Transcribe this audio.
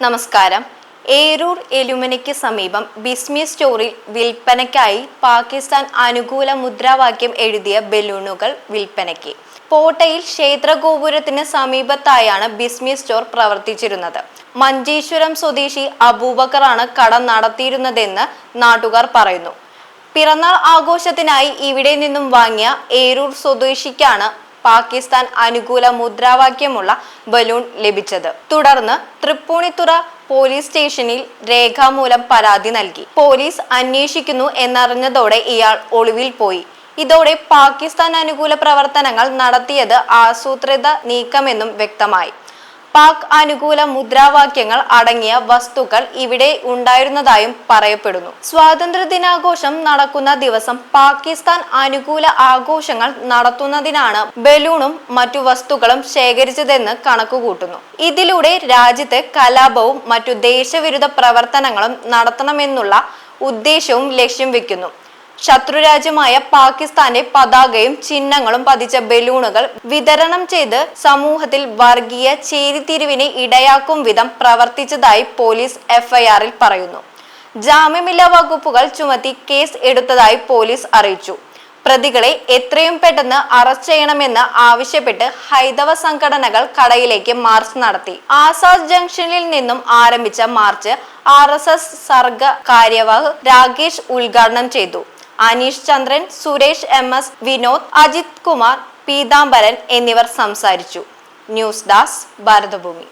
നമസ്കാരം. ഏരൂർ എലുമനയ്ക്ക് സമീപം ബിസ്മി സ്റ്റോറിൽ വിൽപ്പനയ്ക്കായി പാകിസ്ഥാൻ അനുകൂല മുദ്രാവാക്യം എഴുതിയ ബലൂണുകൾ വിൽപ്പനയ്ക്ക്. പോട്ടയിൽ ക്ഷേത്രഗോപുരത്തിന് സമീപത്തായാണ് ബിസ്മി സ്റ്റോർ പ്രവർത്തിച്ചിരുന്നത്. മഞ്ചേശ്വരം സ്വദേശി അബൂബക്കറാണ് കട നടത്തിയിരുന്നതെന്ന് നാട്ടുകാർ പറയുന്നു. പിറന്നാൾ ആഘോഷത്തിനായി ഇവിടെ നിന്നും വാങ്ങിയ ഏരൂർ സ്വദേശിക്കാണ് പാകിസ്ഥാൻ അനുകൂല മുദ്രാവാക്യമുള്ള ബലൂൺ ലഭിച്ചത്. തുടർന്ന് തൃപ്പൂണിത്തുറ പോലീസ് സ്റ്റേഷനിൽ രേഖാമൂലം പരാതി നൽകി. പോലീസ് അന്വേഷിക്കുന്നു എന്നറിഞ്ഞതോടെ ഇയാൾ ഒളിവിൽ പോയി. ഇതോടെ പാകിസ്ഥാൻ അനുകൂല പ്രവർത്തനങ്ങൾ നടത്തിയത് ആസൂത്രിത നീക്കമെന്നും വ്യക്തമായി. പാക് അനുകൂല മുദ്രാവാക്യങ്ങൾ അടങ്ങിയ വസ്തുക്കൾ ഇവിടെ ഉണ്ടായിരുന്നതായും പറയപ്പെടുന്നു. സ്വാതന്ത്ര്യ ദിനാഘോഷം നടക്കുന്ന ദിവസം പാകിസ്ഥാൻ അനുകൂല ആഘോഷങ്ങൾ നടത്തുന്നതിനാണ് ബലൂണും മറ്റു വസ്തുക്കളും ശേഖരിച്ചതെന്ന് കണക്കുകൂട്ടുന്നു. ഇതിലൂടെ രാജ്യത്ത് കലാപവും മറ്റു ദേശവിരുദ്ധ പ്രവർത്തനങ്ങളും നടത്തണമെന്നുള്ള ഉദ്ദേശവും ലക്ഷ്യം വെക്കുന്നു. ശത്രുരാജ്യമായ പാകിസ്ഥാന്റെ പതാകയും ചിഹ്നങ്ങളും പതിച്ച ബലൂണുകൾ വിതരണം ചെയ്ത് സമൂഹത്തിൽ വർഗീയ ചേരിതിരിവിനെ ഇടയാക്കും വിധം പ്രവർത്തിച്ചതായി പോലീസ് എഫ്ഐആറിൽ പറയുന്നു. ജാമ്യമില്ലാ വകുപ്പുകൾ ചുമത്തി കേസ് എടുത്തതായി പോലീസ് അറിയിച്ചു. പ്രതികളെ എത്രയും പെട്ടെന്ന് അറസ്റ്റ് ചെയ്യണമെന്ന് ആവശ്യപ്പെട്ട് ഹൈന്ദവ സംഘടനകൾ കടയിലേക്ക് മാർച്ച് നടത്തി. ആസാദ് ജംഗ്ഷനിൽ നിന്നും ആരംഭിച്ച മാർച്ച് ആർ എസ് എസ് സർഗ കാര്യവാഹ് രാകേഷ് ഉദ്ഘാടനം ചെയ്തു. അനീഷ് ചന്ദ്രൻ സുരേഷ് എം എസ് വിനോദ് അജിത് കുമാർ പീതാംബരൻ എന്നിവർ സംസാരിച്ചു. News desk Bharatabhumi.